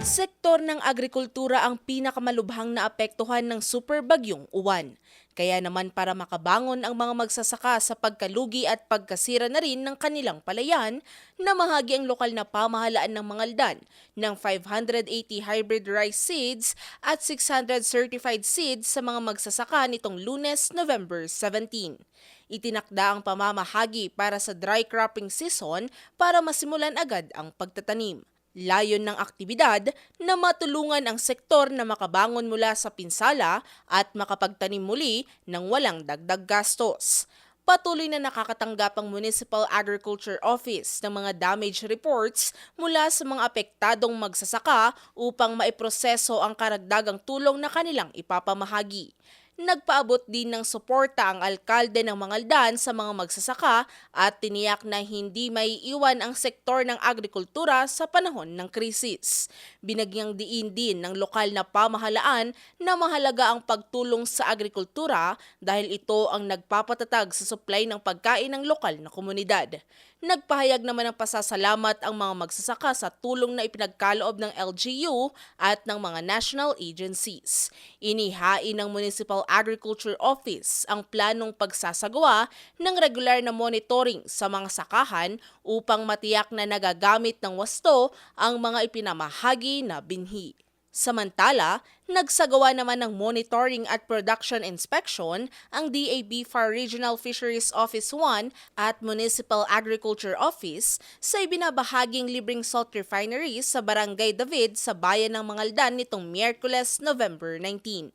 Sektor ng agrikultura ang pinakamalubhang naapektuhan ng super bagyong uwan. Kaya naman para makabangon ang mga magsasaka sa pagkalugi at pagkasira na rin ng kanilang palayan, namahagi ang lokal na pamahalaan ng Mangaldan ng 580 hybrid rice seeds at 600 certified seeds sa mga magsasaka nitong lunes, November 17. Itinakda ang pamamahagi para sa dry cropping season para masimulan agad ang pagtatanim. Layon ng aktibidad na matulungan ang sektor na makabangon mula sa pinsala at makapagtanim muli ng walang dagdag gastos. Patuloy na nakakatanggap ang Municipal Agriculture Office ng mga damage reports mula sa mga apektadong magsasaka upang maiproseso ang karagdagang tulong na kanilang ipapamahagi. Nagpaabot din ng suporta ang alkalde ng Mangaldan sa mga magsasaka at tiniyak na hindi may iwan ang sektor ng agrikultura sa panahon ng krisis. Binagyang diin din ng lokal na pamahalaan na mahalaga ang pagtulong sa agrikultura dahil ito ang nagpapatatag sa supply ng pagkain ng lokal na komunidad. Nagpahayag naman ng pasasalamat ang mga magsasaka sa tulong na ipinagkaloob ng LGU at ng mga national agencies. Inihain ng Municipal Agriculture Office ang planong pagsasagawa ng regular na monitoring sa mga sakahan upang matiyak na nagagamit ng wasto ang mga ipinamahagi na binhi. Samantala, nagsagawa naman ng monitoring at production inspection ang DAB FAR Regional Fisheries Office 1 at Municipal Agriculture Office sa ibinabahaging libreng salt refinery sa Barangay David sa bayan ng Mangaldan nitong Miyerkules, November 19.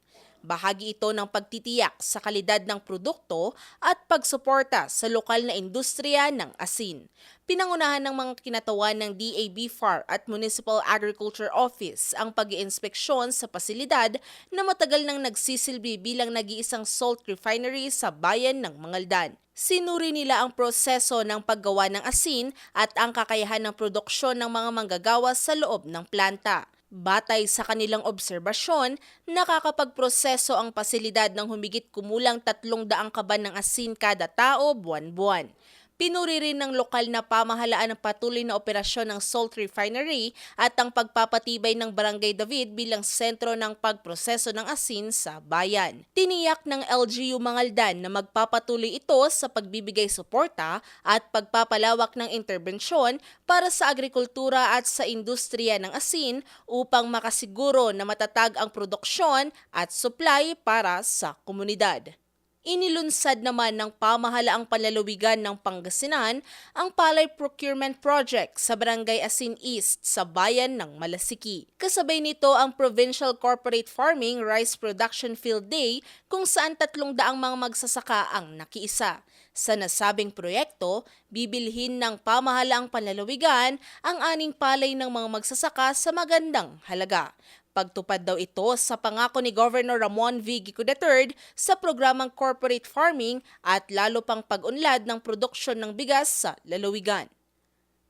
Bahagi ito ng pagtitiyak sa kalidad ng produkto at pagsuporta sa lokal na industriya ng asin. Pinangunahan ng mga kinatawan ng DAB at Municipal Agriculture Office ang pag inspeksyon sa pasilidad na matagal nang nagsisilbi bilang nag-iisang salt refinery sa bayan ng Mangaldan. Sinuri nila ang proseso ng paggawa ng asin at ang kakayahan ng produksyon ng mga manggagawa sa loob ng planta. Batay sa kanilang obserbasyon, nakakapagproseso ang pasilidad ng humigit kumulang tatlong daang kaban ng asin kada tao buwan-buwan. Pinuri rin ng lokal na pamahalaan ang patuloy na operasyon ng salt refinery at ang pagpapatibay ng Barangay David bilang sentro ng pagproseso ng asin sa bayan. Tiniyak ng LGU Mangaldan na magpapatuloy ito sa pagbibigay suporta at pagpapalawak ng interbensyon para sa agrikultura at sa industriya ng asin upang makasiguro na matatag ang produksyon at supply para sa komunidad. Inilunsad naman ng pamahalaang panlalawigan ng Pangasinan ang Palay Procurement Project sa Barangay Asin East sa bayan ng Malasiki. Kasabay nito ang Provincial Corporate Farming Rice Production Field Day kung saan tatlong daang mga magsasaka ang nakiisa. Sa nasabing proyekto, bibilhin ng pamahalaang panlalawigan ang aning palay ng mga magsasaka sa magandang halaga. Pagtupad daw ito sa pangako ni Governor Ramon V. Gico III sa programang corporate farming at lalo pang pag-unlad ng produksyon ng bigas sa lalawigan.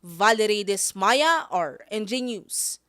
Valerie Desmaya or NJ News.